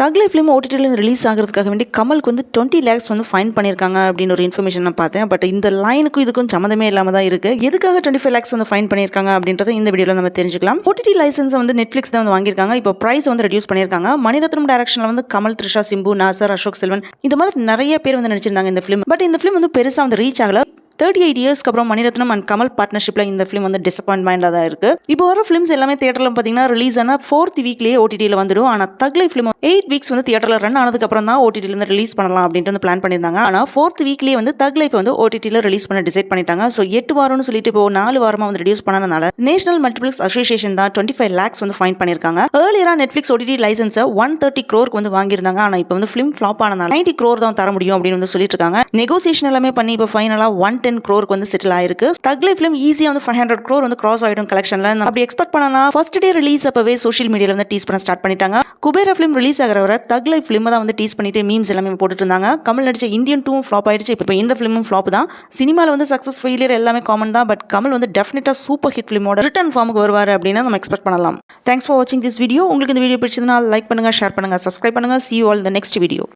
தக்லை film ஓடிடியில் release ஆகிறதுக்காக வேண்டி கமலுக்கு வந்து டுவெண்ட்டி லேக்ஸ் வந்து ஃபைன் பண்ணியிருக்காங்க அப்படின்னு ஒரு இன்ஃபர்மேஷன் நான் பார்த்தேன். பட் இந்த லைனுக்கும் இதுக்கும் சம்மந்தமே இல்லாமல் தான் இருக்குது எதுக்காக டுவெண்ட்டி ஃபைவ் லேக்ஸ் வந்து ஃபைன் பண்ணியிருக்காங்க அப்படின்றத இந்த வீடியோவில் நம்ம தெரிஞ்சுக்கலாம். ஓடிடி லைசன்ஸ் வந்து நெட்ஃப்ளிக்ஸ் தான் வந்து வாங்கியிருக்காங்க. இப்போ ப்ரைஸ் வந்து ரெடியூஸ் பண்ணியிருக்காங்க. மணிரத்னம் டேரக்ஷனில் வந்து கமல் த்ரிஷா சிம்பு நாசர் அசோக் செல்வன் இந்த மாதிரி நிறைய பேர் வந்து நடிச்சிருந்தாங்க இந்த ஃபிலிம் பட் இந்த ஃபிலிம் வந்து பெருசாக வந்து ரீச் ஆகல. தேர்ட்டி எயிட் இயர்ஸ்க்கு அப்புறம் மணிரத்னம் அண்ட் கமல் பார்ட்னர்ஷிப்பில் இந்த ஃபிலிம் வந்து டிசப்பாயின்மெண்டாக தான் இருக்குது இப்போ வர ஃபிலிம்ஸ் எல்லாமே தேட்டரில் பார்த்தீங்கன்னா ரிலீஸ் ஆனால் ஃபோர்த் வீக்லேயே ஓடிடியில் வந்துடும். ஆனால் தக்லை ஃபிலிம் எயிட் வீக்ஸ் வந்து தியேட்டரில் ரன் ஆனதுக்கப்புறம் தான் ஓடிடியில் வந்து ரிலீஸ் பண்ணலாம் அப்படின்ட்டு வந்து பிளான் பண்ணியிருந்தாங்க. ஆனால் ஃபோர்த் வீக்லேயே வந்து தக்லை இப்போ வந்து ஓடிடியில் ரிலீஸ் பண்ண டிசைட் பண்ணிட்டாங்க. ஸோ எட்டு வாரம்னு சொல்லிட்டு இப்போ நாலு வாரமாக வந்து ரெடியூஸ் பண்ணனால நேஷனல் மல்டிபிள்ஸ் அசோசியேஷன் தான் டுவெண்ட்டி ஃபைவ் லேக்ஸ் வந்து ஃபைன் பண்ணியிருக்காங்க. ஏர்லியராக நெட்ஃப்ளிக்ஸ் ஓடிடி லைசன்ஸை ஒன் தேர்ட்டி க்ரோருக்கு வந்து வாங்கியிருந்தாங்க. ஆனால் இப்போ வந்து ஃபிலிம் ஃப்ளாப் ஆனால் நைன்ட்டி க்ரோர் தான் தர முடியும் அப்படின்னு வந்து சொல்லிட்டு இருக்காங்க. நெகோசியேஷன் எல்லாமே பண்ணி இப்போ ஃபைனலாக ஒன் டென் க்ரோருக்கு வந்து செட்டில் ஆயிருக்கு. தக்லி ஃபிலிம் ஈஸியாக வந்து ஃபைவ் ஹண்ட்ரட் க்ரோர் வந்து கிராஸ் ஆகிடும் கலெக்ஷனில் அப்படி எக்ஸ்பெக்ட் பண்ணலாம் ஃபர்ஸ்ட் டே ரிலீஸ் அப்பவே சோஷியல் மீடியாவில் வந்து டீஸ் பண்ண ஸ்டார்ட் பண்ணிட்டாங்க. குபேர ஃபிலிம் ரிலீஸ் ஆகிற வர தக்லை ஃபிலிம் தான் வந்து டீஸ் பண்ணிட்டு மீம்ஸ் எல்லாமே போட்டுட்டு இருந்தாங்க. கமல் நடிச்ச இந்தியன் டூவும் ஃப்ளாப் ஆயிடுச்சு. இப்போ இந்த ஃபிலிமும் ஃப்ளாப் தான். சினிமாவில் வந்து சக்ஸஸ் ஃபெயிலியர் எல்லாமே காமன் தான். பட் கமல் வந்து டெஃபினட்டாக சூப்பர் ஹிட் ஃபிலிமோட ரிட்டன் ஃபார்முக்கு வருவார் அப்படின்னு நம்ம எக்ஸ்பெக்ட் பண்ணலாம். தேங்க்ஸ் ஃபார் வாட்சிங் திஸ் வீடியோ உங்களுக்கு இந்த வீடியோ பிடிச்சதுனா லைக் பண்ணுங்க ஷேர் பண்ணுங்க சப்ஸ்கிரைப் பண்ணுங்க. See all the next video